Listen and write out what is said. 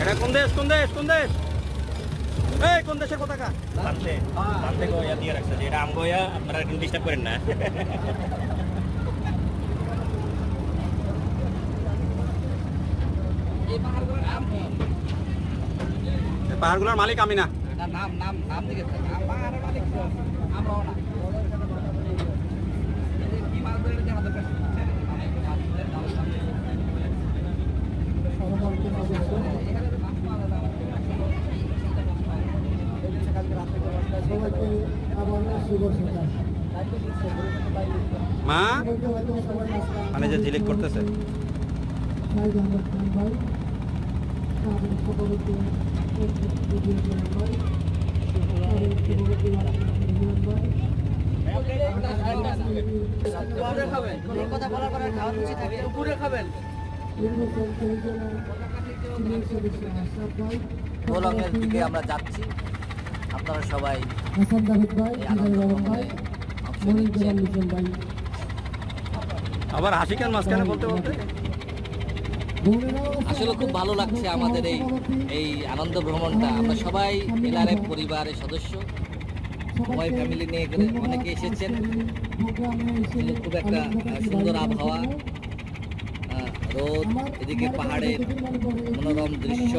এটা কোন দেশ কোন দেশ কোন দেশ? এই কোন দেশের পতাকা? পান্তে পান্তে গো ইয়া দিয়ে রাখছে এটা আমগো ইয়া আপনারা একটু ডিস্টার্ব করেন না। এই পাহাড়গুলোর মালিক আমি না। নাম নাম নাম দিকে নাম পাহাড়ের মালিক আমরাও না। সবাইকে আবার শুভ সকাল মা? মানে যে ঝিলিক করতেছে। কথা বলার পরে খাওয়ার থাকে উপরে খাবেন দিকে আমরা যাচ্ছি। আপনারা সবাই আবার হাসি কেন মাঝখানে বলতে বলতে? আসলে খুব ভালো লাগছে আমাদের এই এই আনন্দ ভ্রমণটা। আমরা সবাই এলআরএফ পরিবারের সদস্য। সবাই ফ্যামিলি নিয়ে এখানে অনেকে এসেছেন। খুব একটা সুন্দর আবহাওয়া রোদ এদিকে পাহাড়ের মনোরম দৃশ্য।